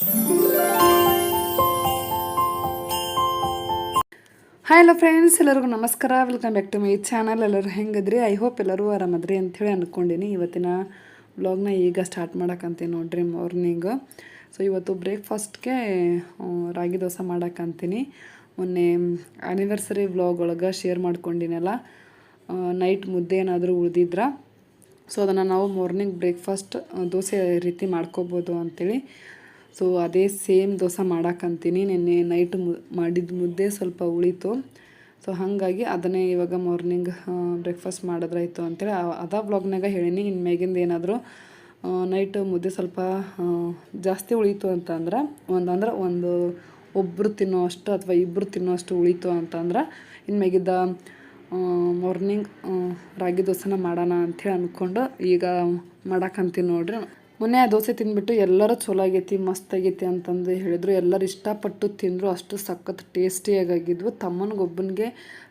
Hi hello friends ಎಲ್ಲರಿಗೂ ನಮಸ್ಕಾರ. Welcome back to my channel ಎಲ್ಲರೂ ಹೆಂಗದ್ರಿ? ಐ ಹೋಪ್ ಎಲ್ಲರೂ ಆರಾಮದ್ರಿ ಅಂಥೇಳಿ ಅಂದ್ಕೊಂಡಿನಿ ಇವತ್ತಿನ ವ್ಲಾಗ್ನ ಈಗ ಸ್ಟಾರ್ಟ್ ಮಾಡೋಕ್ಕಂತೀನಿ ನೋಡ್ರಿ ಮಾರ್ನಿಂಗ್ ಸೊ ಇವತ್ತು ಬ್ರೇಕ್ಫಾಸ್ಟ್ಗೆ ರಾಗಿ ದೋಸೆ ಮಾಡೋಕ್ಕಂತೀನಿ ಮೊನ್ನೆ ಆ್ಯನಿವರ್ಸರಿ ವ್ಲಾಗ್ ಒಳಗೆ ಶೇರ್ ಮಾಡ್ಕೊಂಡಿನಲ್ಲ ನೈಟ್ ಮುದ್ದೆ ಏನಾದರೂ ಉಳಿದಿದ್ರ ಸೊ ಅದನ್ನು ನಾವು ಮಾರ್ನಿಂಗ್ ಬ್ರೇಕ್ಫಾಸ್ಟ್ ದೋಸೆ ರೀತಿ ಮಾಡ್ಕೋಬೋದು ಅಂಥೇಳಿ ಸೊ ಅದೇ ಸೇಮ್ ದೋಸೆ ಮಾಡಕ್ಕಂತೀನಿ ನಿನ್ನೆ ನೈಟ್ ಮು, ಮಾಡಿದ ಮುದ್ದೆ ಸ್ವಲ್ಪ ಉಳಿತು. ಸೊ ಹಾಗಾಗಿ ಅದನ್ನೇ ಇವಾಗ ಮಾರ್ನಿಂಗ್ ಬ್ರೇಕ್ಫಾಸ್ಟ್ ಮಾಡಿದ್ರಾಯ್ತು ಅಂತೇಳಿ ಅದ ಬ್ಲಾಗ್ನಾಗ ಹೇಳೀನಿ. ಇನ್ನು ಮ್ಯಾಗಿಂದ ಏನಾದರೂ ನೈಟ್ ಮುದ್ದೆ ಸ್ವಲ್ಪ ಜಾಸ್ತಿ ಉಳಿತು ಅಂತಂದ್ರೆ ಒಂದು ಅಂದ್ರೆ ಒಂದು ಒಬ್ಬರು ತಿನ್ನೋ ಅಷ್ಟು ಅಥವಾ ಇಬ್ಬರು ತಿನ್ನೋ ಅಷ್ಟು ಉಳಿತು ಅಂತಂದ್ರೆ ಇನ್ನು ಮೇಗಿದ್ದ ಮಾರ್ನಿಂಗ್ ರಾಗಿ ದೋಸೆನ ಮಾಡೋಣ ಅಂಥೇಳಿ ಅಂದ್ಕೊಂಡು ಈಗ ಮಾಡಕ್ಕಂತೀನಿ ನೋಡ್ರಿ. ಮೊನ್ನೆ ಆ ದೋಸೆ ತಿಂದ್ಬಿಟ್ಟು ಎಲ್ಲರೂ ಚಲೋ ಆಗೈತಿ ಮಸ್ತ್ ಆಗೈತಿ ಅಂತಂದು ಹೇಳಿದ್ರು. ಎಲ್ಲರೂ ಇಷ್ಟಪಟ್ಟು ತಿಂದರು. ಅಷ್ಟು ಸಖತ್ ಟೇಸ್ಟಿಯಾಗಿದ್ವು ತಮ್ಮನಿಗೊಬ್ಬನಿಗೆ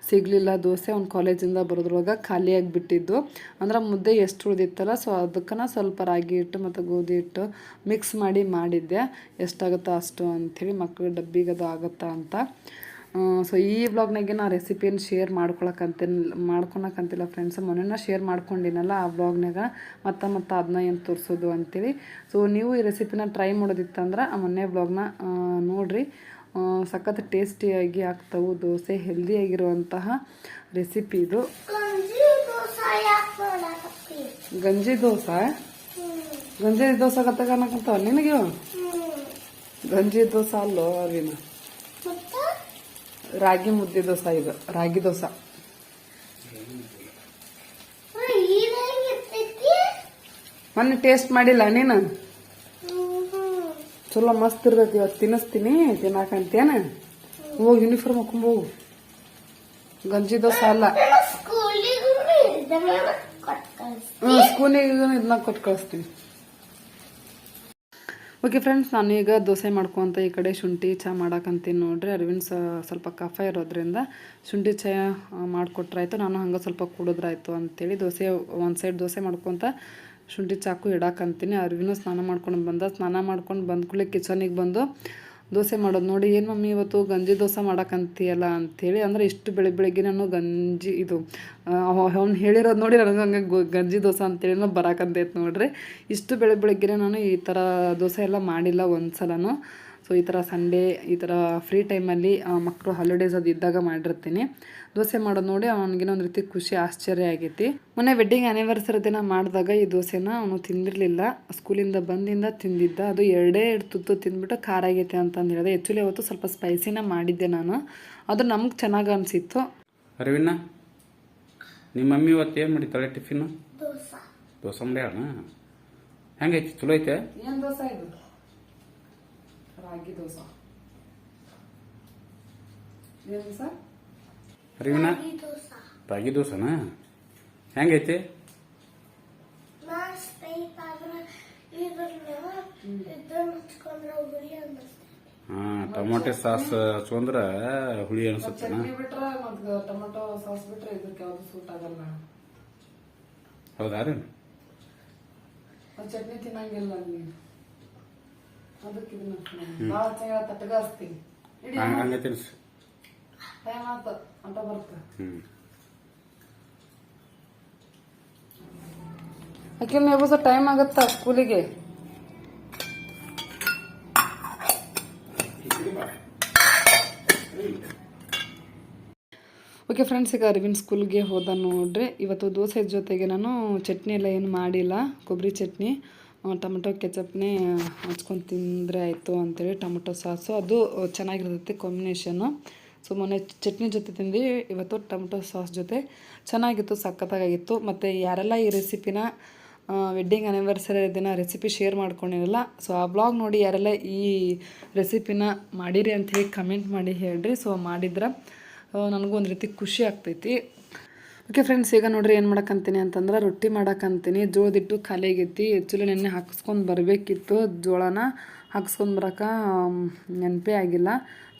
ಸಿಗಲಿಲ್ಲ ದೋಸೆ. ಅವ್ನು ಕಾಲೇಜಿಂದ ಬರೋದ್ರೊಳಗೆ ಖಾಲಿಯಾಗಿ ಬಿಟ್ಟಿದ್ದು ಅಂದ್ರೆ ಮುದ್ದೆ ಎಷ್ಟು ಉಳಿದಿತ್ತಲ್ಲ ಸೊ ಅದಕ್ಕನ ಸ್ವಲ್ಪ ರಾಗಿ ಹಿಟ್ಟು ಮತ್ತು ಗೋಧಿ ಹಿಟ್ಟು ಮಿಕ್ಸ್ ಮಾಡಿ ಮಾಡಿದ್ದೆ. ಎಷ್ಟಾಗುತ್ತೋ ಅಷ್ಟು ಅಂಥೇಳಿ ಮಕ್ಕಳು ಡಬ್ಬಿಗೆ ಅದು ಆಗುತ್ತಾ ಅಂತ. ಸೊ ಈ ವ್ಲಾಗ್ನಾಗೆ ನಾ ರೆಸಿಪಿಯನ್ನು ಶೇರ್ ಮಾಡ್ಕೊಳಕ್ಕಂತೇನಿಲ್ಲ ಮಾಡ್ಕೊಳಕ್ಕಂತಿಲ್ಲ ಫ್ರೆಂಡ್ಸ್ ಮೊನ್ನೆ ಶೇರ್ ಮಾಡ್ಕೊಂಡಿನಲ್ಲ ಆ ವ್ಲಾಗ್ನಾಗ ಮತ್ತೆ ಮತ್ತೆ ಅದನ್ನ ಏನು ತೋರಿಸೋದು ಅಂತೇಳಿ ಸೊ ನೀವು ಈ ರೆಸಿಪಿನ ಟ್ರೈ ಮಾಡೋದಿತ್ತಂದ್ರೆ ಆ ಮೊನ್ನೆ ವ್ಲಾಗ್ನ ನೋಡಿರಿ. ಸಖತ್ ಟೇಸ್ಟಿಯಾಗಿ ಆಗ್ತವು ದೋಸೆ ಹೆಲ್ದಿಯಾಗಿರುವಂತಹ ರೆಸಿಪಿ ಇದು. ಗಂಜಿ ದೋಸೆ? ಗಂಜಿ ದೋಸೆ ಕತ್ತಾಗ ನಿನಗೆ? ಗಂಜಿ ದೋಸೆ ಅಲ್ಲೋ ಅವಿನ ರಾಗಿ ಮುದ್ದೆ ದೋಸೆ ಇದು ರಾಗಿ ದೋಸೆ. ಮೊನ್ನೆ ಟೇಸ್ಟ್ ಮಾಡಿಲ್ಲ ನೀನು? ಚಲೋ ಮಸ್ತ್ ಇರ್ತೈತಿ ಇವತ್ತು ತಿನ್ನಿಸ್ತೀನಿ ತಿನ್ನಾಕಂತೇನ? ಹೋಗಿ ಯೂನಿಫಾರ್ಮ್ ಹಾಕೊಂಡ್ ಹೋಗು. ಗಂಜಿ ದೋಸೆ ಅಲ್ಲ. ಹ್ಞೂ ಸ್ಕೂಲಿಗೆ ಇದನ್ನ ಕೊಟ್ಟು ಕಳಿಸ್ತೀನಿ. ಓಕೆ ಫ್ರೆಂಡ್ಸ್ ನಾನು ಈಗ ದೋಸೆ ಮಾಡ್ಕೊಂತ ಈ ಕಡೆ ಶುಂಠಿ ಚಹಾ ಮಾಡಕ್ಕಂತೀನಿ ನೋಡ್ರಿ. ಅರವಿಂದ್ ಸ್ವಲ್ಪ ಕಫ ಇರೋದ್ರಿಂದ ಶುಂಠಿ ಚಹಾ ಮಾಡಿಕೊಟ್ರಾಯ್ತು. ನಾನು ಹಂಗೆ ಸ್ವಲ್ಪ ಕುಡಿದ್ರಾಯ್ತು ಅಂತೇಳಿ ದೋಸೆ, ಒಂದು ಸೈಡ್ ದೋಸೆ ಮಾಡ್ಕೊತ ಶುಂಠಿ ಚಾಕು ಇಡಾಕಂತೀನಿ. ಅರವಿನೂ ಸ್ನಾನ ಮಾಡ್ಕೊಂಡು ಬಂದ, ಸ್ನಾನ ಮಾಡ್ಕೊಂಡು ಬಂದ ಕೂಡಲೇ ಕಿಚನಿಗೆ ಬಂದು ದೋಸೆ ಮಾಡೋದು. ನೋಡಿ, ಏನು ಮಮ್ಮಿ ಇವತ್ತು ಗಂಜಿ ದೋಸೆ ಮಾಡೋಕ್ಕಂತೀಯಲ್ಲ ಅಂಥೇಳಿ ಅಂದರೆ ಇಷ್ಟು ಬೆಳೆ ಬೆಳಗ್ಗೆ ನಾನು ಗಂಜಿ ಇದು ಅವ್ನು ಹೇಳಿರೋದು ನೋಡಿ ನನಗೆ ಹಂಗೆ ಗಂಜಿ ದೋಸೆ ಅಂತೇಳಿ ಬರೋಕ್ಕಂತೈತೆ ನೋಡ್ರಿ. ಇಷ್ಟು ಬೆಳೆ ಬೆಳಗ್ಗೆ ನಾನು ಈ ಥರ ದೋಸೆ ಎಲ್ಲ ಮಾಡಿಲ್ಲ ಒಂದು ಸಲನೂ ಸೊ ಈ ಥರ ಸಂಡೇ ಈ ಥರ ಫ್ರೀ ಟೈಮಲ್ಲಿ ಮಕ್ಕಳು ಹಾಲಿಡೇಸ್ ಅದು ಇದ್ದಾಗ ಮಾಡಿರ್ತೀನಿ. ದೋಸೆ ಮಾಡೋದು ನೋಡಿ ಅವನಿಗೇನೋ ಒಂದು ರೀತಿ ಖುಷಿ ಆಶ್ಚರ್ಯ ಆಗೈತಿ. ಮೊನ್ನೆ ವೆಡ್ಡಿಂಗ್ ಆನಿವರ್ಸರಿ ದಿನ ಮಾಡಿದಾಗ ಈ ದೋಸೆನ ಅವನು ತಿಂದಿರಲಿಲ್ಲ. ಸ್ಕೂಲಿಂದ ಬಂದಿಂದ ತಿಂದಿದ್ದ. ಅದು ಎರಡೇ ಎರಡು ತುತ್ತು ತಿಂದ್ಬಿಟ್ಟು ಖಾರ ಆಗೈತೆ ಅಂತಂದು ಹೇಳಿದೆ. ಆ್ಯಕ್ಚುಲಿ ಅವತ್ತು ಸ್ವಲ್ಪ ಸ್ಪೈಸಿನ ಮಾಡಿದ್ದೆ ನಾನು. ಅದು ನಮ್ಗೆ ಚೆನ್ನಾಗಿ ಅನಿಸಿತ್ತು. ಅರವಿಂದ ನಿಮ್ಮ ಮಮ್ಮಿ ಇವತ್ತು ಏನು ಮಾಡಿತಾಳೆ ಟಿಫಿನ್? ದೋಸೆ. ಮಾಡ್ಯಾಳ ಹೆಂಗೈತಿ? ಚಲೋ ಐತೆ? ಏನು ದೋಸೆ ಇದು? ರಾಗಿ ದೋಸೆ. ಏನು ದೋಸೆ? ಅರವಿಂದ ರಾಗಿ ದೋಸೆನಾ ಹೆಂಗೈತಿ? ಹಾ ಟೊಮೊಟೊ ಸಾಸ್ ಹಚ್ಕೊಂಡ್ರ ಹುಳಿ ಅನ್ಸುತ್ತೆ ಚಟ್ನಿ ಬಿಟ್ರೆ ಮತ್ತು ಟೊಮೆಟೊ ಸಾಸ್ ಬಿಟ್ರೆ ಇದಕ್ಕೆ ಯಾವ್ದು ಸೂಟ್ ಆಗಲ್ಲ. ಹೌದಾ ರೀ ಆ ಚಟ್ನಿ ತಿನ್ನಂಗಿಲ್ಲ ನೀನು. ಅದಕ್ಕೆ ಹಂಗೆ ತಿನ್ಸಿ. ಟೈಮ್ ಆತ ಅಂಟ ಬರ್ತ ಹ್ಞೂ ಯಾಕೆ ಟೈಮ್ ಆಗತ್ತಾ ಸ್ಕೂಲಿಗೆ? ಓಕೆ ಫ್ರೆಂಡ್ಸ್ ಈಗ ಅರವಿಂದ್ ಸ್ಕೂಲ್ಗೆ ಹೋದ ನೋಡ್ರಿ. ಇವತ್ತು ದೋಸೆ ಜೊತೆಗೆ ನಾನು ಚಟ್ನಿ ಎಲ್ಲ ಏನು ಮಾಡಿಲ್ಲ. ಕೊಬ್ಬರಿ ಚಟ್ನಿ ಟೊಮೆಟೊ ಕೆಚಪ್ನೇ ಹಚ್ಕೊಂಡು ತಿಂದರೆ ಆಯಿತು ಅಂತೇಳಿ ಟೊಮೆಟೊ ಸಾಸು. ಅದು ಚೆನ್ನಾಗಿರ್ತೈತಿ ಕಾಂಬಿನೇಷನ್ನು ಸೊ ಮೊನ್ನೆ ಚಟ್ನಿ ಜೊತೆ ತಿಂದು ಇವತ್ತು ಟೊಮೆಟೊ ಸಾಸ್ ಜೊತೆ. ಚೆನ್ನಾಗಿತ್ತು ಸಖತ್ತಾಗಿತ್ತು ಮತ್ತು ಯಾರೆಲ್ಲ ಈ ರೆಸಿಪಿನ ವೆಡ್ಡಿಂಗ್ ಆ್ಯನಿವರ್ಸರಿ ದಿನ ರೆಸಿಪಿ ಶೇರ್ ಮಾಡ್ಕೊಂಡಿರಲ್ಲ, ಸೊ ಆ ಬ್ಲಾಗ್ ನೋಡಿ ಯಾರೆಲ್ಲ ಈ ರೆಸಿಪಿನ ಮಾಡಿರಿ ಅಂತ ಹೇಳಿ ಕಮೆಂಟ್ ಮಾಡಿ ಹೇಳ್ರಿ. ಸೊ ಮಾಡಿದ್ರೆ ನನಗೂ ಒಂದು ರೀತಿ ಖುಷಿ ಆಗ್ತೈತಿ. ಓಕೆ ಫ್ರೆಂಡ್ಸ್ ಈಗ ನೋಡ್ರಿ ಏನು ಮಾಡಕ್ಕಂತೀನಿ ಅಂತಂದ್ರೆ ರೊಟ್ಟಿ ಮಾಡಕ್ಕಂತೀನಿ ಜೋಳದಿಟ್ಟು ಖಾಲಿ ಆಗೈತಿ ಆ್ಯಕ್ಚುಲಿ ನೆನ್ನೆ ಹಾಕಿಸ್ಕೊಂಡು ಬರಬೇಕಿತ್ತು. ಜೋಳನ ಹಾಕ್ಸ್ಕೊಂಡು ಬರೋಕೆ ನೆನಪೇ ಆಗಿಲ್ಲ.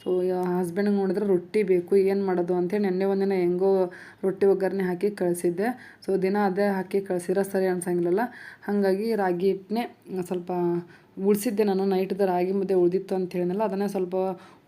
ಸೊ ಹಸ್ಬೆಂಡ್ಗೆ ನೋಡಿದ್ರೆ ರೊಟ್ಟಿ ಬೇಕು, ಏನು ಮಾಡೋದು ಅಂತೇಳಿ ನೆನ್ನೆ ಒಂದಿನ ಹೆಂಗೋ ರೊಟ್ಟಿ ಒಗ್ಗರಣೆ ಹಾಕಿ ಕಳಿಸಿದ್ದೆ. ಸೊ ದಿನ ಅದೇ ಹಾಕಿ ಕಳಿಸಿದ್ರೆ ಸರಿ ಅನ್ಸಂಗಿಲ್ಲಲ್ಲ. ಹಾಗಾಗಿ ರಾಗಿ ಹಿಟ್ಟನ್ನೇ ಸ್ವಲ್ಪ ಉಳಿಸಿದ್ದೆ ನಾನು ನೈಟ್ದ ರಾಗಿ ಮುದ್ದೆ ಉಳಿದಿತ್ತು ಅಂತ ಹೇಳಿದ್ನಲ್ಲ, ಅದನ್ನೇ ಸ್ವಲ್ಪ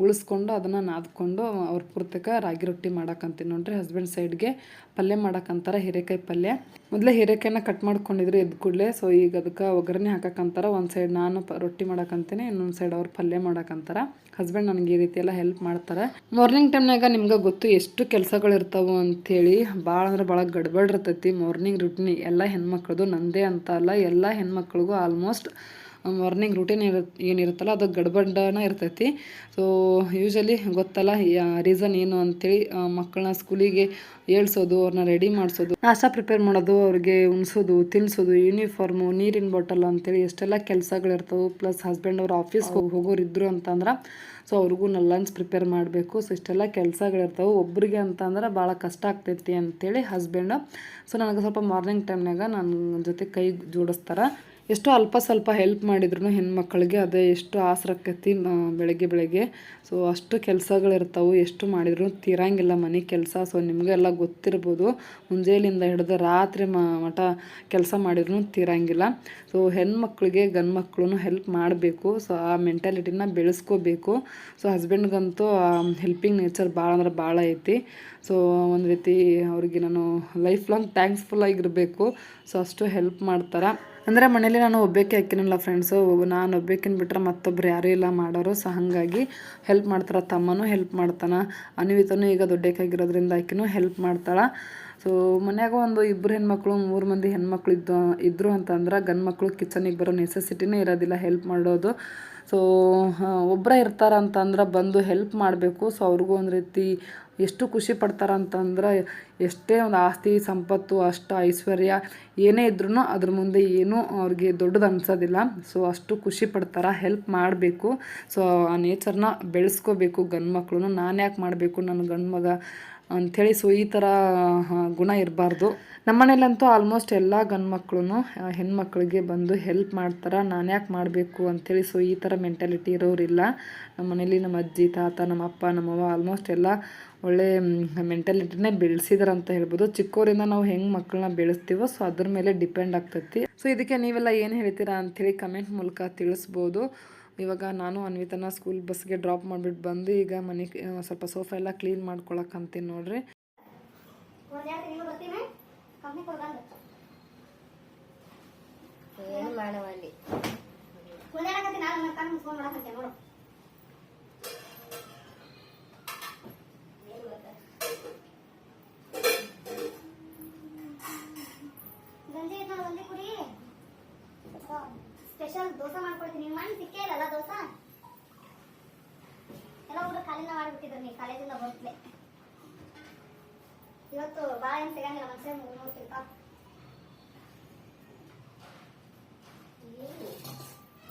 ಉಳಿಸ್ಕೊಂಡು ಅದನ್ನು ನಾದ್ಕೊಂಡು ಅವ್ರ ಪೂರ್ತಕ ರಾಗಿ ರೊಟ್ಟಿ ಮಾಡಕ್ಕಂತೀನಿ ನೋಡ್ರಿ. ಹಸ್ಬೆಂಡ್ ಸೈಡ್ಗೆ ಪಲ್ಯ ಮಾಡಕ್ಕಂತಾರ ಹೀರೆಕಾಯಿ ಪಲ್ಯ. ಮೊದಲೇ ಹೀರೆಕಾಯಿನ ಕಟ್ ಮಾಡ್ಕೊಂಡಿದ್ರು ಎದ್ದು ಕೂಡಲೇ ಸೊ ಈಗ ಅದಕ್ಕೆ ಒಗ್ಗರಣೆ ಹಾಕಕ್ಕಂತಾರ ಒಂದು ಸೈಡ್ ನಾನು ರೊಟ್ಟಿ ಮಾಡೋಕ್ಕಂತೀನಿ ಇನ್ನೊಂದು ಸೈಡ್ ಅವ್ರು ಪಲ್ಯ ಮಾಡಕ್ಕಂತಾರ ಹಸ್ಬೆಂಡ್ ನನಗೆ ಈ ರೀತಿ ಎಲ್ಲ ಹೆಲ್ಪ್ ಮಾಡ್ತಾರೆ ಮಾರ್ನಿಂಗ್ ಟೈಮ್ನಾಗ ನಿಮ್ಗೆ ಗೊತ್ತು ಎಷ್ಟು ಕೆಲಸಗಳು ಇರ್ತಾವೆ ಅಂಥೇಳಿ ಭಾಳ ಅಂದ್ರೆ ಭಾಳ ಗಡ್ಬಡ್ ಇರ್ತೈತಿ. ಮಾರ್ನಿಂಗ್ ರುಟೀನ್ ಎಲ್ಲ ಹೆಣ್ಮಕ್ಳದು ನಂದೇ ಅಂತ ಅಲ್ಲ, ಎಲ್ಲ ಹೆಣ್ಮಕ್ಳಿಗೂ ಆಲ್ಮೋಸ್ಟ್ ಮಾರ್ನಿಂಗ್ ರೂಟೀನ್ ಇರು, ಏನಿರುತ್ತಲ್ಲ ಅದು ಗಡ್ಬಡ್ಡನ ಇರ್ತೈತಿ. ಸೊ ಯೂಶಲಿ ಗೊತ್ತಲ್ಲ ರೀಸನ್ ಏನು ಅಂತೇಳಿ ಮಕ್ಕಳನ್ನ ಸ್ಕೂಲಿಗೆ ಏಳ್ಸೋದು ಅವ್ರನ್ನ ರೆಡಿ ಮಾಡಿಸೋದು, ನಾಷ್ಟ ಪ್ರಿಪೇರ್ ಮಾಡೋದು, ಅವ್ರಿಗೆ ಉಣಿಸೋದು ತಿನ್ನಿಸೋದು ಯೂನಿಫಾರ್ಮು ನೀರಿನ ಬಾಟಲ್ ಅಂತೇಳಿ ಎಷ್ಟೆಲ್ಲ ಕೆಲಸಗಳಿರ್ತವೆ ಪ್ಲಸ್ ಹಸ್ಬೆಂಡ್ ಅವ್ರ ಆಫೀಸ್ಗೆ ಹೋಗಿ ಹೋಗೋರು ಇದ್ರು ಅಂತಂದ್ರೆ ಸೊ ಅವ್ರಿಗೂ ನಾನು ಲಂಚ್ ಪ್ರಿಪೇರ್ ಮಾಡಬೇಕು. ಸೊ ಇಷ್ಟೆಲ್ಲ ಕೆಲಸಗಳಿರ್ತವೆ ಒಬ್ಬರಿಗೆ ಅಂತಂದ್ರೆ ಭಾಳ ಕಷ್ಟ ಆಗ್ತೈತಿ ಅಂತೇಳಿ ಹಸ್ಬೆಂಡ್ ಸೊ ನನಗೆ ಸ್ವಲ್ಪ ಮಾರ್ನಿಂಗ್ ಟೈಮ್ನಾಗ ನನ್ನ ಜೊತೆ ಕೈ ಜೋಡಿಸ್ತಾರೆ. ಎಷ್ಟೋ ಅಲ್ಪ ಸ್ವಲ್ಪ ಹೆಲ್ಪ್ ಮಾಡಿದ್ರು ಹೆಣ್ಮಕ್ಳಿಗೆ ಅದೇ ಎಷ್ಟು ಆಸರಕ್ಕತಿ ಬೆಳಗ್ಗೆ ಬೆಳಗ್ಗೆ. ಸೊ ಅಷ್ಟು ಕೆಲಸಗಳಿರ್ತಾವೆ, ಎಷ್ಟು ಮಾಡಿದ್ರು ತೀರಂಗಿಲ್ಲ ಮನೆ ಕೆಲಸ. ಸೊ ನಿಮಗೆಲ್ಲ ಗೊತ್ತಿರ್ಬೋದು ಮುಂಜಾನೆಯಿಂದ ಹಿಡಿದು ರಾತ್ರಿ ಮಠ ಕೆಲಸ ಮಾಡಿದ್ರು ತೀರಂಗಿಲ್ಲ. ಸೊ ಹೆಣ್ಮಕ್ಳಿಗೆ ಗಂಡು ಹೆಲ್ಪ್ ಮಾಡಬೇಕು. ಸೊ ಆ ಮೆಂಟಾಲಿಟಿನ ಬೆಳೆಸ್ಕೋಬೇಕು. ಸೊ ಹಸ್ಬೆಂಡ್ಗಂತೂ ಹೆಲ್ಪಿಂಗ್ ನೇಚರ್ ಭಾಳ ಅಂದ್ರೆ ಭಾಳ ಐತಿ. ಸೊ ಒಂದು ರೀತಿ ಅವ್ರಿಗೆ ನಾನು ಲೈಫ್ ಲಾಂಗ್ ಥ್ಯಾಂಕ್ಸ್ಫುಲ್ ಆಗಿರಬೇಕು. ಸೊ ಅಷ್ಟು ಹೆಲ್ಪ್ ಮಾಡ್ತಾರೆ. ಅಂದರೆ ಮನೇಲಿ ನಾನು ಒಬ್ಬಕ್ಕೆ ಹಾಕಿನಲ್ಲ ಫ್ರೆಂಡ್ಸು ನಾನು ಒಬ್ಬೇಕಿನ ಬಿಟ್ರೆ ಮತ್ತೊಬ್ರು ಯಾರೂ ಇಲ್ಲ ಮಾಡೋರು. ಸೊ ಹಾಗಾಗಿ ಹೆಲ್ಪ್ ಮಾಡ್ತಾರೆ ತಮ್ಮನೂ ಹೆಲ್ಪ್ ಮಾಡ್ತಾನೆ. ಅನ್ವಿತನೂ ಈಗ ದೊಡ್ಡಕ್ಕಾಗಿರೋದ್ರಿಂದ ಆಕಿನೂ ಹೆಲ್ಪ್ ಮಾಡ್ತಾಳೆ. ಸೊ ಮನ್ಯಾಗ ಒಂದು ಇಬ್ಬರು ಹೆಣ್ಮಕ್ಳು, ಮೂರು ಮಂದಿ ಹೆಣ್ಮಕ್ಳು ಇದ್ದು ಇದ್ದರು ಅಂತಂದ್ರೆ ಗಂಡು ಮಕ್ಕಳು ಕಿಚನಿಗೆ ಬರೋ ನೆಸೆಸಿಟಿನೇ ಇರೋದಿಲ್ಲ ಹೆಲ್ಪ್ ಮಾಡೋದು. ಸೊ ಒಬ್ಬರೇ ಇರ್ತಾರ ಅಂತಂದ್ರೆ ಬಂದು ಹೆಲ್ಪ್ ಮಾಡಬೇಕು. ಸೊ ಅವ್ರಿಗೂ ಒಂದು ರೀತಿ ಎಷ್ಟು ಖುಷಿ ಪಡ್ತಾರ ಅಂತಂದ್ರೆ ಎಷ್ಟೇ ಒಂದು ಆಸ್ತಿ ಸಂಪತ್ತು, ಅಷ್ಟು ಐಶ್ವರ್ಯ ಏನೇ ಇದ್ರೂ ಅದ್ರ ಮುಂದೆ ಏನೂ ಅವ್ರಿಗೆ ದೊಡ್ಡದು ಅನ್ಸೋದಿಲ್ಲ. ಸೊ ಅಷ್ಟು ಖುಷಿ ಪಡ್ತಾರ ಹೆಲ್ಪ್ ಮಾಡಬೇಕು. ಸೊ ಆ ನೇಚರ್ನ ಬೆಳೆಸ್ಕೋಬೇಕು ಗಂಡು ಮಕ್ಕಳು ನಾನು ಯಾಕೆ ಮಾಡಬೇಕು ನನ್ನ ಗಂಡು ಮಗ ಅಂಥೇಳಿ ಸೊ ಈ ಥರ ಗುಣ ಇರಬಾರ್ದು. ನಮ್ಮನೇಲಂತೂ ಆಲ್ಮೋಸ್ಟ್ ಎಲ್ಲ ಗಂಡು ಮಕ್ಕಳು ಹೆಣ್ಮಕ್ಳಿಗೆ ಬಂದು ಹೆಲ್ಪ್ ಮಾಡ್ತಾರೆ. ನಾನು ಯಾಕೆ ಮಾಡಬೇಕು ಅಂಥೇಳಿ ಸೊ ಈ ಥರ ಮೆಂಟಾಲಿಟಿ ಇರೋರಿಲ್ಲ ನಮ್ಮ ಮನೇಲಿ ನಮ್ಮ ಅಜ್ಜಿ, ತಾತ, ನಮ್ಮ ಅಪ್ಪ ನಮ್ಮವ್ವ ಆಲ್ಮೋಸ್ಟ್ ಎಲ್ಲ ಒಳ್ಳೆ ಮೆಂಟಾಲಿಟಿನೇ ಬೆಳೆಸಿದಾರೆ ಅಂತ ಹೇಳ್ಬೋದು. ಚಿಕ್ಕೋರಿಂದ ನಾವು ಹೆಂಗೆ ಮಕ್ಕಳನ್ನ ಬೆಳೆಸ್ತೀವೋ ಸೊ ಅದ್ರ ಮೇಲೆ ಡಿಪೆಂಡ್ ಆಗ್ತೈತಿ. ಸೊ ಇದಕ್ಕೆ ನೀವೆಲ್ಲ ಏನು ಹೇಳ್ತೀರಾ ಅಂಥೇಳಿ ಕಮೆಂಟ್ ಮೂಲಕ ತಿಳಿಸ್ಬೋದು. ಇವಾಗ ನಾನು ಅನ್ವಿತನ ಸ್ಕೂಲ್ ಬಸ್ಗೆ ಡ್ರಾಪ್ ಮಾಡಿಬಿಟ್ಟು ಬಂದು ಈಗ ಮನೆ ಸ್ವಲ್ಪ ಸೋಫಾ ಎಲ್ಲ ಕ್ಲೀನ್ ಮಾಡ್ಕೊಳಕ್ಕೆ ಅಂತೀನಿ ನೋಡ್ರಿ. ಒಂದೆರಡು ತಿಂಗಳು ನಾನು ಮತ್ತೆ ಫೋನ್ ಏನು ಮಾಡವಲ್ಲಿ ಗಂಜಿ ಕುಡಿ. ಸ್ಪೆಷಲ್ ದೋಸೆ ಮಾಡ್ಕೊಡ್ತೀನಿ. ನಿಮ್ಮ ಮನೆ ಸಿಕ್ಕೇ ಇಲ್ಲಲ್ಲ ದೋಸೆ? ಎಲ್ಲ ಹುಡುಗರು ಕಾಲಿನ ಮಾಡಿಬಿಟ್ಟಿದ್ರು ನೀ, ಕಾಲೇಜಿಂದ ಬರ್ತಲೇ ಇವತ್ತು ಏನು ಸಿಗಂಗಿಲ್ಲ ಮನುಷ್ಯ ಮೂರು ಮೂರು ಸಿಗ್ತಾವ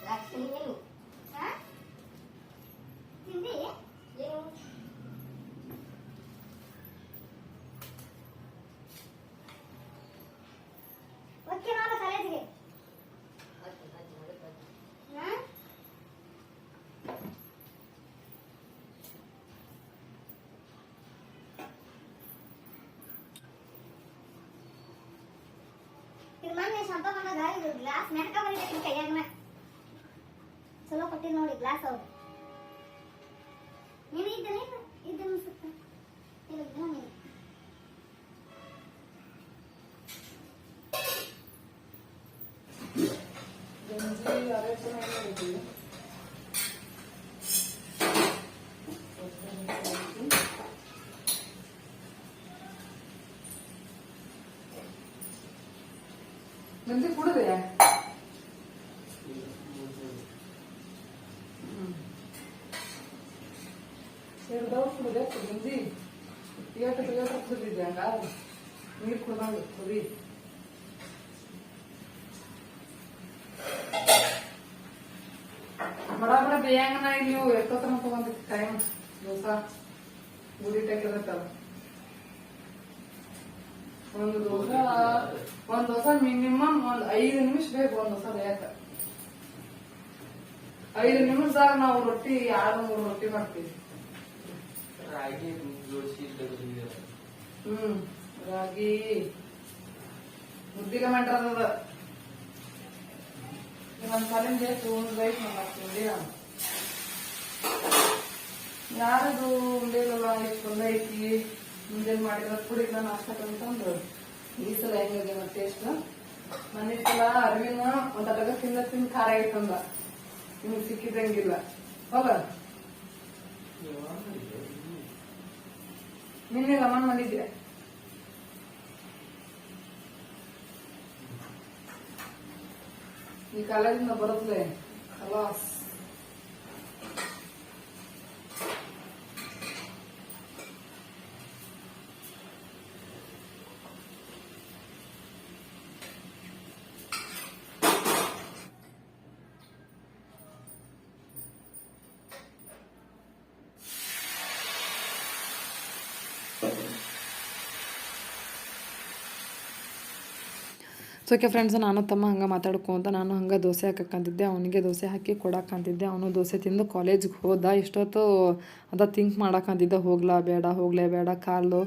ಲಕ್ಷ್ಮಿ ಏನು ಹಾ? ತಿಂದಿ ಏನು ಒಕ್ಕೆ ನಾನು ಕಾಲೇಜಿಗೆ ಹಾ? ಇದು ಮೊನ್ನೆ ಶಂಪ ಬಂದಾಗ ಇದು ಗ್ಲಾಸ್ ನೆನಕ ಬರೀಬೇಕು ಕೈಯಾಗನ ಚಲೋ ಕೊಟ್ಟಿದ್ ನೋಡಿ ಗ್ಲಾಸ್ ಅವ್ರು ನೀನು ಇದ್ದೇನೆ ಇದ್ದ ಅನ್ಸುತ್ತೆ ಇಲ್ಲ ಇದ್ದ ನೀನು ಗಂಜಿ ಕುಡಿದೆ ಎರಡು ದೌಡ್ ಕುಡಿದೆ ಗಂಜಿ ಇವತ್ತು ಇವತ್ತು ಕುಡಿದಿದ್ದೆ ಹಂಗಾದ್ರೆ ನೀರು ಕುಡ್ದಂಗೆ ಕುಡಿ ಬಡ ಬಡ ಬೇಯಂಗನ ನೀವು ಎಷ್ಟೊತ್ತನ ತಗೊಂಡಿತ್ತು ಟೈಮ್ ದೋಸಾ ಗುಡಿ ಟೈಮ್ ಒಂದು ದೋಸ ಒಂದ್ ದೋಸ ಮಿನಿಮಮ್ ಒಂದು ಐದು ನಿಮಿಷ ಬೇಕು ಒಂದ್ ದೋಸ ಬೇಕ? ಐದು ನಿಮಿಷದಾಗ ನಾವು ರೊಟ್ಟಿ ಎರಡು ಮೂರು ರೊಟ್ಟಿ ಮಾಡ್ತೀವಿ. ರಾಗಿ ಹ್ಮ್ ರಾಗಿ. ಮುದ್ದಿಗೆ ಮಾಡ್ರದ ನಮ್ಮ ಕಾಲಿಂದ ತೊಗೊಂಡು ರೈಟ್ ಮಾಡ್ತೀನಿ ಯಾರದು ಉಂಡೆಲ್ಲ ಎಷ್ಟು ಒಂದೇ ಐತಿ. ಮುಂಜಾನೆ ಮಾಡಿದ್ರೆ ಕುಡಿದ ನಾಷ್ಟ ಅಂತಂದ್ರು ಈ ಸಲ ಹೆಂಗಿದೆ ಮತ್ತೆ ಟೇಸ್ಟ್ ಮನೆ ಸಲ ಅರಿವಿನ ಒಂದ್ ಅಡಗ ತಿಂದ ತಿಂದ ಖಾರ ಆಯ್ತಂದ ನಿಮ್ಗೆ ಸಿಕ್ಕಿದಂಗಿಲ್ಲ ಹೋಗ. ನಿನ್ನೆ ಲಮನ್ ಮಾಡಿದ್ಯಾ ಈ ಕಾಲೇಜಿಂದ ಬರುತ್ತೆ ಖಲಾಸ್. ಸೊ ಓಕೆ ಫ್ರೆಂಡ್ಸ್ ನಾನು ತಮ್ಮ ಹಂಗೆ ಮಾತಾಡ್ಕೊಂತ ನಾನು ಹಂಗೆ ದೋಸೆ ಹಾಕಕ್ಕಂತಿದ್ದೆ ಅವನಿಗೆ ದೋಸೆ ಹಾಕಿ ಕೊಡಕ್ಕಂತಿದ್ದೆ ಅವನು ದೋಸೆ ತಿಂದು ಕಾಲೇಜ್ಗೆ ಹೋದ. ಇಷ್ಟೊತ್ತು ಅದ ಥಿಂಕ್ ಮಾಡಕ್ಕಂತಿದ್ದೆ ಹೋಗ್ಲಾ ಬೇಡ ಹೋಗ್ಲೇ ಬೇಡ. ಕಾಲು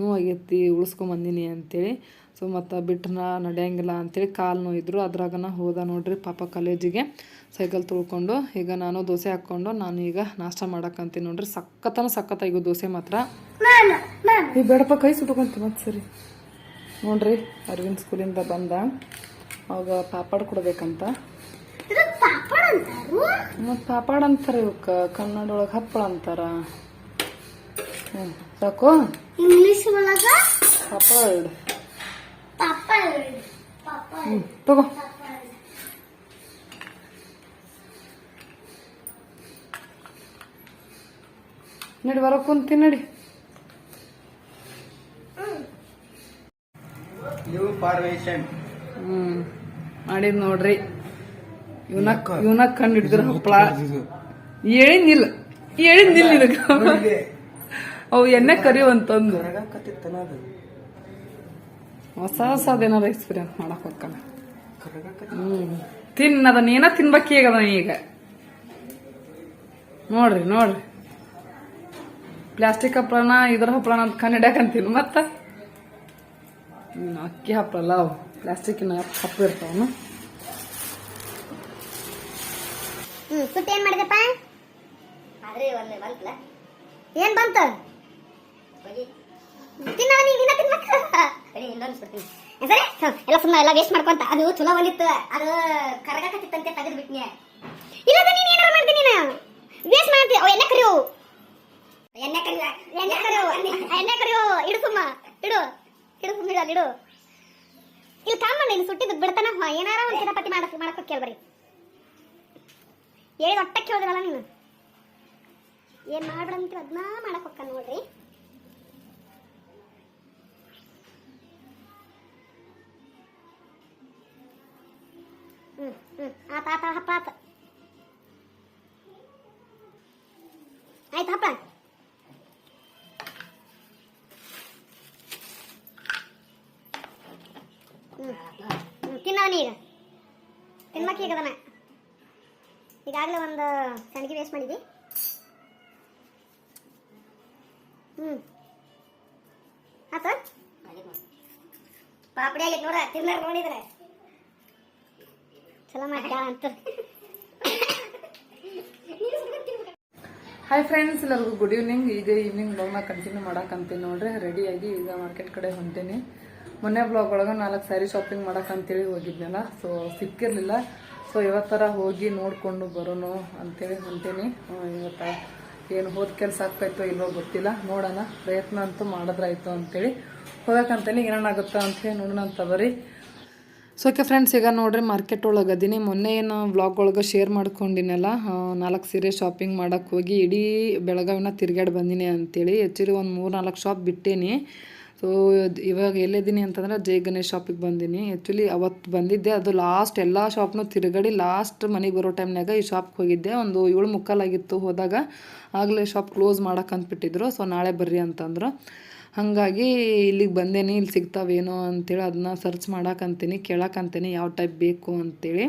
ನೋವಾಗೈತಿ ಉಳಿಸ್ಕೊಂಬಂದಿನಿ ಅಂತೇಳಿ. ಸೊ ಮತ್ತು ಬಿಟ್ಟನ ನಡೆಯಂಗಿಲ್ಲ ಅಂತೇಳಿ ಕಾಲು ನೋಯಿದ್ರು ಅದ್ರಾಗನ ಹೋದ ನೋಡ್ರಿ ಪಾಪ ಕಾಲೇಜಿಗೆ ಸೈಕಲ್ ತುಳ್ಕೊಂಡು ಈಗ ನಾನು ದೋಸೆ ಹಾಕ್ಕೊಂಡು ನಾನು ಈಗ ನಾಷ್ಟ ಮಾಡಕ್ಕಂತೀನಿ ನೋಡ್ರಿ. ಸಖತ್ತನ ಸಖತ್ತಾಗಿ ದೋಸೆ ಮಾತ್ರ. ಈ ಬೇಡಪ್ಪ ಕೈ ಸುಟ್ಕೊಂತ ಮತ್ತೆ ಸರಿ. ನೋಡ್ರಿ ಅರವಿಂದ್ ಸ್ಕೂಲಿಂದ ಬಂದ. ಅವಾಗ ಪಾಪಾಡ್ ಕೊಡ್ಬೇಕಂತ. ಮತ್ತು ಪಾಪಡ್ ಅಂತಾರೆ? ಇವಕ್ಕೆ. ಕನ್ನಡ ಒಳಗೆ ಹಪ್ಪಳ ಅಂತಾರ. ಹ್ಞೂ ಸಾಕು. ಇಂಗ್ಲಿಷ್ ಒಳಗ? ಪಾಪಡ್. ಪಾಪ ಪಾಪ ಹ್ಞೂ ತಗೋ. ನಡಿ ಹೊರಗೆ ಕುಂತಿ ನಡಿ. ಯು ಫಾರ್ಮೇಶನ್ ಹ್ಮ್ ಮಾಡಿದ್ ನೋಡ್ರಿ. ಇವನ ಇವನ ಕಣ್ಣು ಹಿಡಿದ್ರ ಹಪ್ಪಳ ಹೇಳಿದ್ನಿಲ್ಲ ಹೇಳಿದ್ನಿಲ್ಲ ಇದಕ್ಕೆ ಅವು ಎಣ್ಣೆ ಕರಿವಂತಂದು ಹೊಸ ಹೊಸದೇನಾರ ಎಕ್ಸ್ಪೀರಿಯನ್ಸ್ ಮಾಡಕ್ ಹೋಗ್ತಾನ ಹ್ಮ್. ತಿನ್ನದ ನೀನ ತಿನ್ಬೇಕೀಗದ ಈಗ? ನೋಡ್ರಿ ನೋಡ್ರಿ. ಪ್ಲಾಸ್ಟಿಕ್ ಹಪ್ಪಳನ ಇದ್ರ ಹಪ್ಪಳನ ಅಂತ ಕಣ್ಣು ಹಿಡ್ಯಾಕಂತೀನಿ ಮತ್ತ? ಅಕ್ಕಿ ಹಪ್ಪಲ್ಲ ಅವು ಪ್ಲಾಸ್ಟಿಕ್ಕಿನ ಹಪ್ಪ ಇರ್ತಾವನು ಸುಟ್ಟಿ ಏನ್ ಮಾಡಿದಪ್ಪ ಆದ್ರೆ ಒಂದು ಬಂತಲ್ಲ ಏನ್ ಬಂತ? ತಿನ್ನ ನೀನ್ ದಿನ ತಿನ್ಬೇಕ? ಸರಿ ಇನ್ನೊಂದು ಸುಡ್ತೀನಿ ಸರಿ ಎಲ್ಲ ಸುಮ್ಮನೆ ಎಲ್ಲ ವೇಸ್ಟ್ ಮಾಡ್ಕೊಂತ ಅದು ಚಲೋ ಬಂದಿತ್ತು. ಅದು ಕರಗಾಕತ್ತಿತ್ತಂತೆ ತೆಗೆದು ಬಿಟ್ನಿ. ಇಲ್ಲ ಅದು ನೀನ್ ಏನಾರ ಮಾಡ್ತೀನಿ ನೀನು? ವೇಸ್ಟ್ ಮಾಡ್ತಿ ಅವ್ ಎಣ್ಣೆ ಕರಿಯೋ. ಎಣ್ಣೆ ಕರಿಯ? ಎಣ್ಣೆ ಕರಿಯೋ. ಎಣ್ಣೆ ಕರಿಯೋ. ಇಡು ಸುಮ್ಮ. ಇಡು. ಇಡು ಸುಮ್ಮ ಇಡು ಅಲ್ಲಿ ಇಡು. ಇಲ್ಲಿ ಕಾಮಣ್ಣ ಇಲ್ಲಿ ಸುಟ್ಟಿದ್ದು ಬಿಡ್ತಾನ? ಏನಾರ ಒಂದು ಕಿತಾಪತಿ ಮಾಡಕ್ ಮಾಡಕ್ಕೆ ಕೇಳ್ಬರಿ ಹೇಳಿದ ಒಟ್ಟಕ್ಕೆ ಹೋದ್ರಲ್ಲ ನೀನು? ಏನ್ ಮಾಡ್ಬಿಡಂತೀವಿ? ಅದನ್ನ ಮಾಡಕ್ಕೆ ಹೋಗ್ತಾನ ನೋಡ್ರಿ. ಹ್ಮ್ ಹ್ಮ್, ಆತ ಆತ ಹಪ್ಪ ಆತ. ಆಯ್ತು ಹಪ್ಪ ಹ್ಮ್ ಹ್ಮ್ ತಿನ್ನವನೀಗ ತಿನ್ಬೇಕೀಗ ಅದನ್ನ ಈಗಾಗಲೇ ಒಂದು ಸಣ್ಣಗೆ ವೇಸ್ಟ್ ಮಾಡಿದ್ವಿ. ಹ್ಞೂ ಆತ? ಪಾಪಡಿ ಆಗೈತೆ ನೋಡ ತಿನ್ನಾರ ನೋಡಿದ್ರೆ ಚಲೋ ಮಾಡ್ಯಾಳ ಅಂತ. ಹಾಯ್ ಫ್ರೆಂಡ್ಸ್ ಎಲ್ಲರಿಗೂ ಗುಡ್ ಈವ್ನಿಂಗ್ ಈಗ ಈವ್ನಿಂಗ್ ಬ್ಲಾಗ್ನ ಕಂಟಿನ್ಯೂ ಮಾಡಕ್ಕಂತೀನಿ ನೋಡ್ರಿ. ರೆಡಿಯಾಗಿ ಈಗ ಮಾರ್ಕೆಟ್ ಕಡೆ ಹೊಂಟೀನಿ. ಮೊನ್ನೆ ಬ್ಲಾಗ್ ಒಳಗೆ ನಾಲ್ಕು ಸ್ಯಾರಿ ಶಾಪಿಂಗ್ ಮಾಡಕ್ಕಂತೇಳಿ ಹೋಗಿದ್ನಲ್ಲ ಸೊ ಸಿಕ್ಕಿರಲಿಲ್ಲ. ಸೊ ಇವತ್ತರ ಹೋಗಿ ನೋಡಿಕೊಂಡು ಬರೋಣ ಅಂತೇಳಿ ಅಂತೀನಿ ಇವತ್ತು ಏನು ಹೋದ ಕೆಲಸ ಆಗ್ತಾಯಿತ್ತೋ ಇಲ್ವೋ ಗೊತ್ತಿಲ್ಲ. ನೋಡೋಣ. ಪ್ರಯತ್ನ ಅಂತೂ ಮಾಡಿದ್ರಾಯ್ತು ಅಂತೇಳಿ ಹೋಗಕ್ಕಂತೇಳಿ ಏನಾಗುತ್ತಾ ಅಂತೇಳಿ ನೋಡೋಣ ಅಂತ ಬರ್ರಿ ಸೊ ಓಕೆ ಫ್ರೆಂಡ್ಸ್ ಈಗ ನೋಡ್ರಿ ಮಾರ್ಕೆಟ್ ಒಳಗೆ ಅದೀನಿ. ಮೊನ್ನೆ ಏನು ವ್ಲಾಗ್ ಒಳಗೆ ಶೇರ್ ಮಾಡ್ಕೊಂಡಿನಲ್ಲ. ನಾಲ್ಕು ಸೀರೆ ಶಾಪಿಂಗ್ ಮಾಡೋಕ್ಕೆ ಹೋಗಿ ಇಡೀ ಬೆಳಗಾವಿನ ತಿರ್ಗಾಡಿ ಬಂದಿನಿ ಅಂತೇಳಿ. ಆ್ಯಕ್ಚುಲಿ ಒಂದು ಮೂರು ನಾಲ್ಕು ಶಾಪ್ ಬಿಟ್ಟೇನಿ. ಸೊ ಇವಾಗ ಎಲ್ಲಿದ್ದೀನಿ ಅಂತಂದ್ರೆ ಜೈ ಗಣೇಶ್ ಶಾಪಿಗೆ ಬಂದೀನಿ. ಆ್ಯಕ್ಚುಲಿ ಅವತ್ತು ಬಂದಿದ್ದೆ. ಅದು ಲಾಸ್ಟ್ ಎಲ್ಲ ಶಾಪ್ನೂ ತಿರುಗಡಿ ಲಾಸ್ಟ್ ಮನೆಗೆ ಬರೋ ಟೈಮ್ನಾಗ ಈ ಶಾಪ್ಗೆ ಹೋಗಿದ್ದೆ. ಒಂದು ಏಳು ಮುಕ್ಕಾಲಾಗಿತ್ತು ಹೋದಾಗ. ಆಗಲೇ ಶಾಪ್ ಕ್ಲೋಸ್ ಮಾಡೋಕ್ಕಂತಬಿಟ್ಟಿದ್ರು ಸೊ ನಾಳೆ ಬರ್ರಿ ಅಂತಂದ್ರು. ಹಾಗಾಗಿ ಇಲ್ಲಿಗೆ ಬಂದೇನಿ. ಇಲ್ಲಿ ಸಿಗ್ತಾವೇನೋ ಅಂತೇಳಿ ಅದನ್ನ ಸರ್ಚ್ ಮಾಡಕ್ಕಂತೀನಿ ಕೇಳಕ್ಕಂತೀನಿ ಯಾವ ಟೈಪ್ ಬೇಕು ಅಂತೇಳಿ.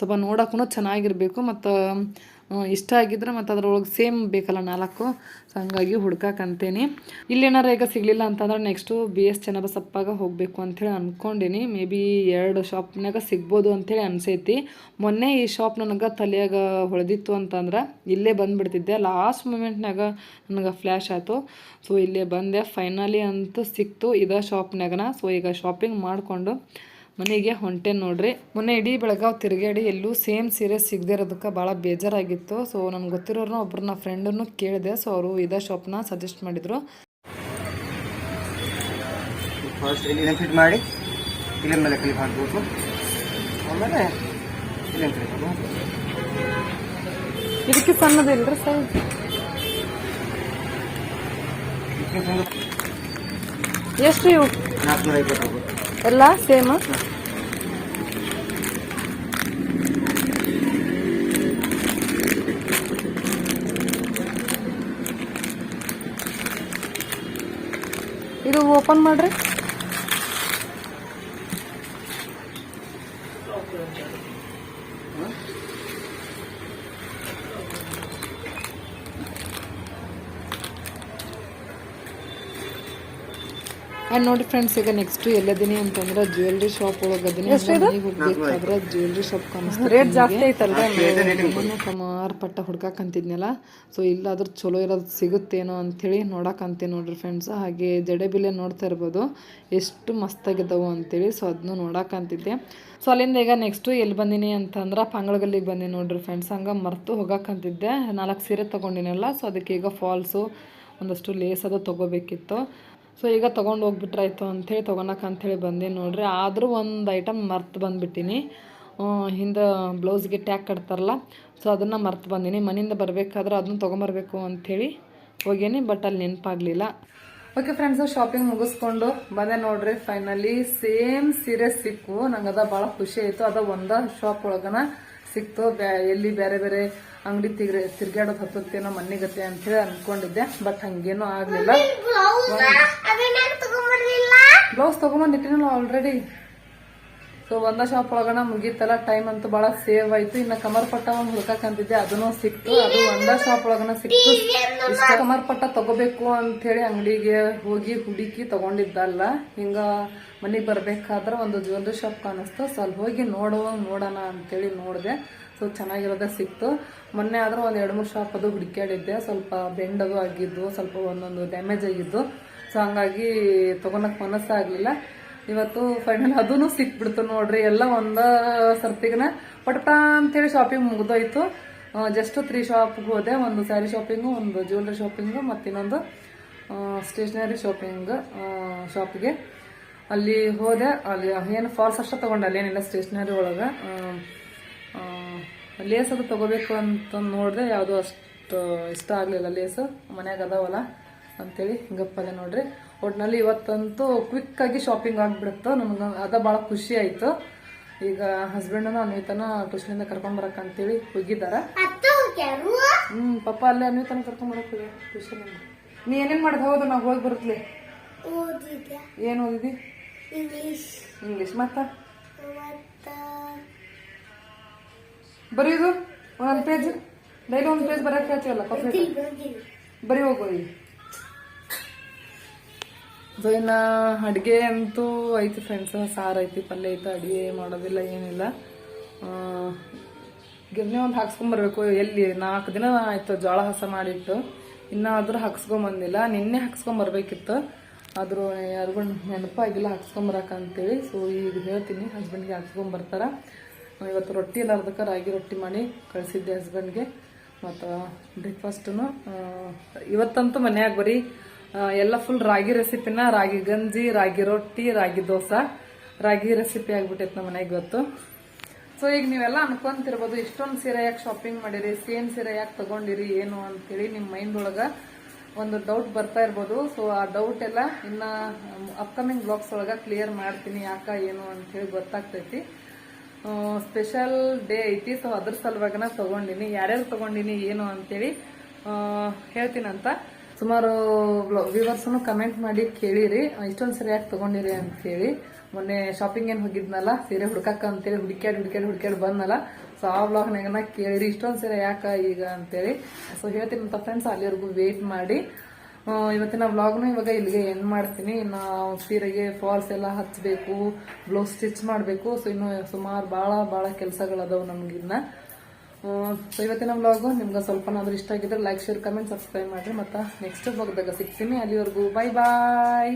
ಸ್ವಲ್ಪ ನೋಡೋಕ್ಕೂ ಚೆನ್ನಾಗಿರಬೇಕು. ಮತ್ತು ಇಷ್ಟ ಆಗಿದ್ರೆ ಮತ್ತು ಅದ್ರೊಳಗೆ ಸೇಮ್ ಬೇಕಲ್ಲ ನಾಲ್ಕು. ಸೊ ಹಂಗಾಗಿ ಹುಡ್ಕಕ್ಕಂತೇನಿ ಇಲ್ಲೇನಾರ ಈಗ ಸಿಗಲಿಲ್ಲ ಅಂತಂದ್ರೆ ನೆಕ್ಸ್ಟು ಬಿ ಎಸ್ ಚನ್ನಬಸಪ್ಪಾಗ ಹೋಗಬೇಕು ಅಂಥೇಳಿ ಅಂದ್ಕೊಂಡೇನಿ ಮೇ ಬಿ ಎರಡು ಶಾಪ್ನಾಗ ಸಿಗ್ಬೋದು ಅಂಥೇಳಿ ಅನ್ಸೈತಿ. ಮೊನ್ನೆ ಈ ಶಾಪ್ ನನಗೆ ತಲೆಯಾಗ ಹೊಳೆದಿತ್ತು ಅಂತಂದ್ರೆ ಇಲ್ಲೇ ಬಂದುಬಿಡ್ತಿದ್ದೆ. ಲಾಸ್ಟ್ ಮೂಮೆಂಟ್ನಾಗ ನನಗೆ ಫ್ಲ್ಯಾಶ್ ಆಯಿತು. ಸೊ ಇಲ್ಲೇ ಬಂದೆ. ಫೈನಲಿ ಅಂತೂ ಸಿಕ್ತು ಇದೇ ಶಾಪ್ನಾಗನ ಸೊ ಈಗ ಶಾಪಿಂಗ್ ಮಾಡಿಕೊಂಡು ಮನೆಗೆ ಹೊಂಟೆ ನೋಡ್ರಿ. ಮೊನ್ನೆ ಇಡೀ ಬೆಳಗಾವ್ ತಿರುಗಾಡಿ ಎಲ್ಲೂ ಸೇಮ್ ಸೀರೆ ಸಿಗದೆ ಇರೋದಕ್ಕೆ ಭಾಳ ಬೇಜಾರಾಗಿತ್ತು. ಸೊ ನನಗೆ ಗೊತ್ತಿರೋರ್ನ ಒಬ್ರನ್ನ ಫ್ರೆಂಡನ್ನು ಕೇಳಿದೆ. ಸೊ ಅವರು ಇದೇ ಶಾಪ್ನ ಸಜೆಸ್ಟ್ ಮಾಡಿದರು. ಫಸ್ಟ್ ಇಲ್ಲಿ ಫಿಟ್ ಮಾಡಿ? ಇಲ್ಲಿ ಮೇಲೆ ಕ್ಲಿಪ್ ಹಾಕಬೇಕು. ಆಮೇಲೆ ಇಲ್ಲಿ ಕ್ಲಿಪ್ ಇದಕ್ಕೆ ಸಣ್ಣದಿಲ್ರಿ ಸೈಜ್ ಎಷ್ಟು ಇವು? ನಾಲ್ಕುನೂರ ಐವತ್ತು ಎಲ್ಲ ಸೇಮ್ ಇದು ಓಪನ್ ಮಾಡ್ರಿ. ನೋಡಿ ಫ್ರೆಂಡ್ಸ್ ಈಗ ನೆಕ್ಸ್ಟ್ ಎಲ್ಲದಿನಿ ಅಂತಂದ್ರೆ ಜ್ಯುವೆಲ್ರಿ ಶಾಪ್ ಒಳಗೆ ಅದೀನಿ. ಮನೆಗೆ ಹೋಗ್ಬೇಕಾದ್ರೆ ಜ್ಯುವೆಲ್ರಿ ಶಾಪ್ ಕಾಣಿಸ್ತಾರೆ ರೇಟ್ ಜಾಸ್ತಿ ಹುಡ್ಕಾಕ್ ಸುಮಾರು ಪಟ್ಟ ಹುಡ್ಕಾಕಂತಿದ್ನಲ್ಲ ಸೊ ಇಲ್ಲಾದ್ರೂ ಚಲೋ ಇರೋದು ಸಿಗುತ್ತೇನೋ ಅಂಥೇಳಿ ನೋಡಕ್ಕಂತೀನಿ ನೋಡ್ರಿ ಫ್ರೆಂಡ್ಸ್ ಹಾಗೆ ಜಡೆಬಿಲೆ ನೋಡ್ತಾ ಇರ್ಬೋದು. ಎಷ್ಟು ಮಸ್ತಾಗಿದ್ದಾವೆ ಅಂತೇಳಿ ಸೊ ಅದನ್ನ ನೋಡಕ್ ಅಂತಿದ್ದೆ. ಸೊ ಅಲ್ಲಿಂದ ಈಗ ನೆಕ್ಸ್ಟು ಎಲ್ಲಿ ಬಂದೀನಿ ಅಂತಂದ್ರೆ ಪಂಗಳಗಲ್ಲಿಗೆ ಬಂದೀನಿ ನೋಡ್ರಿ ಫ್ರೆಂಡ್ಸ್ ಹಂಗೆ ಮರ್ತು ಹೋಗಕ್ಕಂತಿದ್ದೆ ನಾಲ್ಕು ಸೀರೆ ತಗೊಂಡಿನಲ್ಲ ಸೊ ಅದಕ್ಕೆ ಈಗ ಫಾಲ್ಸು ಒಂದಷ್ಟು ಲೇಸ್ ಅದು ತೊಗೋಬೇಕಿತ್ತು. ಸೊ ಈಗ ತೊಗೊಂಡು ಹೋಗ್ಬಿಟ್ರಾಯ್ತು ಅಂಥೇಳಿ ತೊಗೊಳಕ್ಕೆ ಅಂಥೇಳಿ ಬಂದೆ ನೋಡ್ರಿ. ಆದರೂ ಒಂದು ಐಟಮ್ ಮರ್ತು ಬಂದುಬಿಟ್ಟಿನಿ. ಹಿಂದೆ ಬ್ಲೌಸ್ಗೆ ಟ್ಯಾಕ್ ಕಟ್ತಾರಲ್ಲ ಸೊ ಅದನ್ನು ಮರ್ತು ಬಂದೀನಿ. ಮನೆಯಿಂದ ಬರಬೇಕಾದ್ರೆ ಅದನ್ನು ತೊಗೊಂಬರ್ಬೇಕು ಅಂಥೇಳಿ ಹೋಗೇನಿ ಬಟ್ ಅಲ್ಲಿ ನೆನಪಾಗಲಿಲ್ಲ. ಓಕೆ ಫ್ರೆಂಡ್ಸು ಶಾಪಿಂಗ್ ಮುಗಿಸ್ಕೊಂಡು ಬಂದೆ ನೋಡ್ರಿ. ಫೈನಲಿ ಸೇಮ್ ಸೀರೆ ಸಿಕ್ಕು. ನಂಗೆ ಅದ ಭಾಳ ಖುಷಿ ಆಯಿತು. ಅದ ಒಂದ ಶಾಪ್ ಒಳಗನ ಸಿಕ್ತು ಬ್ಯಾ ಎಲ್ಲಿ ಬೇರೆ ಬೇರೆ ಅಂಗಡಿ ತಿರ್ಗಿ ತಿರ್ಗಾಡೋದು ಹತ್ತತ್ತೇನೋ ಮನೆಗತ್ತೆ ಅಂತೇಳಿ ಅನ್ಕೊಂಡಿದ್ದೆ. ಬಟ್ ಹಂಗೇನೂ ಆಗಲಿಲ್ಲ. ಬ್ಲೌಸ್? ತಗೊಂಬಂದಿಟ್ಟಿನಲ್ಲ ಆಲ್ರೆಡಿ ಸೊ ಒಂದ ಶಾಪ್ ಒಳಗನ ಮುಗೀತಲ್ಲ ಟೈಮ್ ಅಂತೂ ಬಹಳ ಸೇವ್ ಆಯ್ತು. ಇನ್ನ ಕಮರ್ ಪಟ್ಟ ಒಂದ್ ಹುಡ್ಕಂತಿದ್ದೆ ಅದನ್ನು ಸಿಕ್ತು. ಅದು ಒಂದ ಶಾಪ್ ಒಳಗನ ಸಿಕ್ತು. ಇಷ್ಟ ಕಮರ್ ತಗೋಬೇಕು ಅಂತ ಹೇಳಿ ಅಂಗಡಿಗೆ ಹೋಗಿ ಹುಡುಕಿ ತಗೊಂಡಿದ್ದಲ್ಲ. ಹಿಂಗ ಮನೆಗೆ ಬರ್ಬೇಕಾದ್ರೆ ಒಂದು ಜ್ಯುವೆಲ್ರಿ ಶಾಪ್ ಕಾಣಿಸ್ತು. ಸೊ ಅಲ್ಲಿ ಹೋಗಿ ನೋಡುವ, ನೋಡೋಣ ಅಂತೇಳಿ ನೋಡಿದೆ. ಸೊ ಚೆನ್ನಾಗಿರೋದೇ ಸಿಕ್ತು. ಮೊನ್ನೆ ಆದ್ರೂ ಒಂದ್ ಎರಡು ಮೂರು ಶಾಪ್ ಅದು ಹುಡುಕ್ಯಾಡಿದ್ದೆ. ಸ್ವಲ್ಪ ಬೆಂಡ್ ಅದು ಆಗಿದ್ದು, ಸ್ವಲ್ಪ ಒಂದೊಂದು ಡ್ಯಾಮೇಜ್ ಆಗಿದ್ದು. ಸೊ ಹಂಗಾಗಿ ತಗೊಳಕ್ ಮನಸ್ಸಾಗ್ಲಿಲ್ಲ ಇವತ್ತು ಫೈನಲ್ ಅದೂ ಸಿಕ್ಬಿಡ್ತು ನೋಡ್ರಿ, ಎಲ್ಲ ಒಂದ ಸರ್ತಿಗನ ಪಟ್ಟ ಅಂತೇಳಿ ಶಾಪಿಂಗ್ ಮುಗ್ದೋಯ್ತು. ಜಸ್ಟ್ ತ್ರೀ ಶಾಪ್ಗೆ ಹೋದೆ, ಒಂದು ಸ್ಯಾರಿ ಶಾಪಿಂಗು ಒಂದು ಜ್ಯುವೆಲ್ರಿ ಶಾಪಿಂಗು ಮತ್ತಿನ್ನೊಂದು ಸ್ಟೇಷ್ನರಿ ಶಾಪಿಂಗ್ ಶಾಪ್ಗೆ ಅಲ್ಲಿ ಹೋದೆ, ಅಲ್ಲಿ ಏನು ಫಾಲ್ಸ್ ಅಷ್ಟೇ ತೊಗೊಂಡೆ ಅಲ್ಲೇನಿಲ್ಲ ಸ್ಟೇಷ್ನರಿ ಒಳಗೆ. ಲೇಸ್ ಅದು ತಗೋಬೇಕು ಅಂತ ನೋಡಿದೆ, ಯಾವುದು ಅಷ್ಟು ಇಷ್ಟ ಆಗಲಿಲ್ಲ ಲೇಸು ಮನ್ಯಾಗ ಅದಾವಲ್ಲ ಅಂತೇಳಿ ಹಿಂಗಪ್ಪದೆ ನೋಡ್ರಿ. ಒಟ್ನಲ್ಲಿ ಇವತ್ತಂತೂ ಕ್ವಿಕ್ ಆಗಿ ಶಾಪಿಂಗ್ ಆಗ್ಬಿಡುತ್ತೆ. ನಮ್ಗೆ ಅದ ಭಾಳ ಖುಷಿ ಆಯ್ತು. ಈಗ ಹಸ್ಬೆಂಡನ ಅನ್ವಿತನ ಟ್ಯೂಷನಿಂದ ಕರ್ಕೊಂಡ್ ಬರಕ್ ಅಂತೇಳಿ ಹೋಗಿದ್ದಾರ. ಹ್ಮ್ ಪಾಪ ಅಲ್ಲೇ ಅನ್ವಿತನ ಕರ್ಕೊಂಡ್ ಬರಕ್ ಹೋಗಿ ಟ್ಯೂಷನ್ ನೀ ಏನೇನ್ ಮಾಡಿದ್? ಹೌದು ನಾವು ಹೋಗಿ ಬರುತ್ತಲೆ ಏನು ಓದಿದಿ? ಇಂಗ್ಲಿಷ್ ಇಂಗ್ಲಿಷ್ ಮತ್ತ? ಬರೀದು? ಒಂದೊಂದು ಪೇಜ್ ಡೈಲಿ ಒಂದು ಪೇಜ್ ಬರಕ್ ಹೇಳ್ತೀವಲ್ಲ ಕಾಫಿ ಬರೀ ಹೋಗು ಈಗ ಸೊ ಇನ್ನು ಅಡುಗೆ ಅಂತೂ ಐತಿ ಫ್ರೆಂಡ್ಸ್ ಸಾರು ಐತಿ, ಪಲ್ಯ ಐತಿ, ಅಡುಗೆ ಮಾಡೋದಿಲ್ಲ, ಏನಿಲ್ಲ. ಗಿರ್ನಿ ಒಂದು ಹಾಕ್ಸ್ಕೊಂಬರ್ಬೇಕು. ಎಲ್ಲಿ? ನಾಲ್ಕು ದಿನ ಆಯ್ತು ಜೋಳ ಹಸ ಮಾಡಿಟ್ಟು. ಇನ್ನ ಆದರೂ ಹಾಕ್ಸ್ಕೊಂಬಂದಿಲ್ಲ. ನಿನ್ನೆ ಹಾಕ್ಸ್ಕೊಂಬರ್ಬೇಕಿತ್ತು. ಆದರೂ ಯಾರಿಗೂ ನೆನಪಾಗಿಲ್ಲ ಹಾಕ್ಸ್ಕೊಂಬರಕ ಅಂತೇಳಿ. ಸೊ ಈಗ ಹೇಳ್ತೀನಿ ಹಸ್ಬೆಂಡ್ಗೆ ಹಾಕ್ಸ್ಕೊಂಬರ್ತಾರ. ಇವತ್ತು ರೊಟ್ಟಿ ಅರ್ಧಕ ರಾಗಿ ರೊಟ್ಟಿ ಮಾಡಿ ಕಳಿಸಿದ್ದೆ ಹಸ್ಬೆಂಡ್ಗೆ ಮತ್ತು ಬ್ರೇಕ್ಫಾಸ್ಟು ಇವತ್ತಂತೂ ಮನೆಯಾಗ ಬರೀ ಎಲ್ಲ ಫುಲ್ ರಾಗಿ ರೆಸಿಪಿನ ರಾಗಿ ಗಂಜಿ, ರಾಗಿ ರೊಟ್ಟಿ, ರಾಗಿ ದೋಸೆ. ರಾಗಿ ರೆಸಿಪಿ ಆಗ್ಬಿಟ್ಟೈತೆ ನಮ್ಮ ಮನೆಗೆ ಇವತ್ತು ಸೊ ಈಗ ನೀವೆಲ್ಲ ಅನ್ಕೊಂತಿರ್ಬೋದು, ಇಷ್ಟೊಂದು ಸೀರೆ ಯಾಕೆ ಶಾಪಿಂಗ್ ಮಾಡಿರಿ ಸೇಮ್ ಸೀರೆ ಯಾಕೆ ತಗೊಂಡಿರಿ, ಏನು ಅಂತೇಳಿ ನಿಮ್ಮ ಮೈಂಡ್ ಒಳಗೆ ಒಂದು ಡೌಟ್ ಬರ್ತಾ ಇರ್ಬೋದು. ಸೊ ಆ ಡೌಟ್ ಎಲ್ಲ ಇನ್ನ ಅಪ್ಕಮಿಂಗ್ ಬ್ಲಾಗ್ಸ್ ಒಳಗೆ ಕ್ಲಿಯರ್ ಮಾಡ್ತೀನಿ, ಯಾಕ, ಏನು ಅಂತೇಳಿ ಗೊತ್ತಾಗ್ತೈತಿ. ಸ್ಪೆಷಲ್ ಡೇ ಐತಿ ಸೊ ಅದ್ರ ಸಲುವಾಗನ ತಗೊಂಡಿನಿ. ಯಾರ್ಯಾರು ತಗೊಂಡಿನಿ, ಏನು ಅಂತೇಳಿ ಹೇಳ್ತೀನಂತ. ಸುಮಾರು ವ್ಯೂವರ್ಸನ್ನು ಕಮೆಂಟ್ ಮಾಡಿ ಕೇಳಿರಿ. ಇಷ್ಟೊಂದು ಸರಿ ಯಾಕೆ ತಗೊಂಡಿರಿ ಅಂತ ಹೇಳಿ. ಮೊನ್ನೆ ಶಾಪಿಂಗ್ ಏನು ಹೋಗಿದ್ನಲ್ಲ, ಸೀರೆ ಹುಡ್ಕಕ್ಕ ಅಂತೇಳಿ, ಹುಡುಕ್ಯಾಡ್ ಹುಡುಕ್ಯಾಡ್ ಹುಡುಕ್ಯಾಡ್ ಬಂದಲ್ಲ ಸೊ ಆ ವ್ಲಾಗ್ನಾಗನ ಕೇಳಿರಿ, ಇಷ್ಟೊಂದು ಸೀರೆ ಯಾಕ ಈಗ ಅಂತೇಳಿ. ಸೊ ಹೇಳ್ತೀನಿ ಅಂತ ಫ್ರೆಂಡ್ಸ್ ಅಲ್ಲಿವರೆಗೂ ವೇಟ್ ಮಾಡಿ. ಇವತ್ತಿನ ವ್ಲಾಗ್ನು ಇವಾಗ ಇಲ್ಲಿಗೆ ಎಂಡ್ ಮಾಡ್ತೀನಿ. ಇನ್ನು ಸೀರೆಗೆ ಫಾಲ್ಸ್ ಎಲ್ಲ ಹಚ್ಚಬೇಕು ಬ್ಲೌಸ್ ಸ್ಟಿಚ್ ಮಾಡಬೇಕು. ಸೊ ಇನ್ನು ಸುಮಾರು ಭಾಳ ಭಾಳ ಕೆಲಸಗಳದಾವು ನಮಗಿನ್ನ. ಸೊ ಇವತ್ತಿನ ವ್ಲಾಗು ನಿಮ್ಗೆ ಸ್ವಲ್ಪನಾದ್ರೂ ಇಷ್ಟ ಆಗಿದ್ರೆ ಲೈಕ್ ಶೇರ್ ಕಮೆಂಟ್ ಸಬ್ಸ್ಕ್ರೈಬ್ ಮಾಡಿರಿ. ಮತ್ತು ನೆಕ್ಸ್ಟ್ ಬಗ್ಗೆ ಸಿಗ್ತೀನಿ. ಅಲ್ಲಿವರೆಗೂ ಬೈ ಬಾಯ್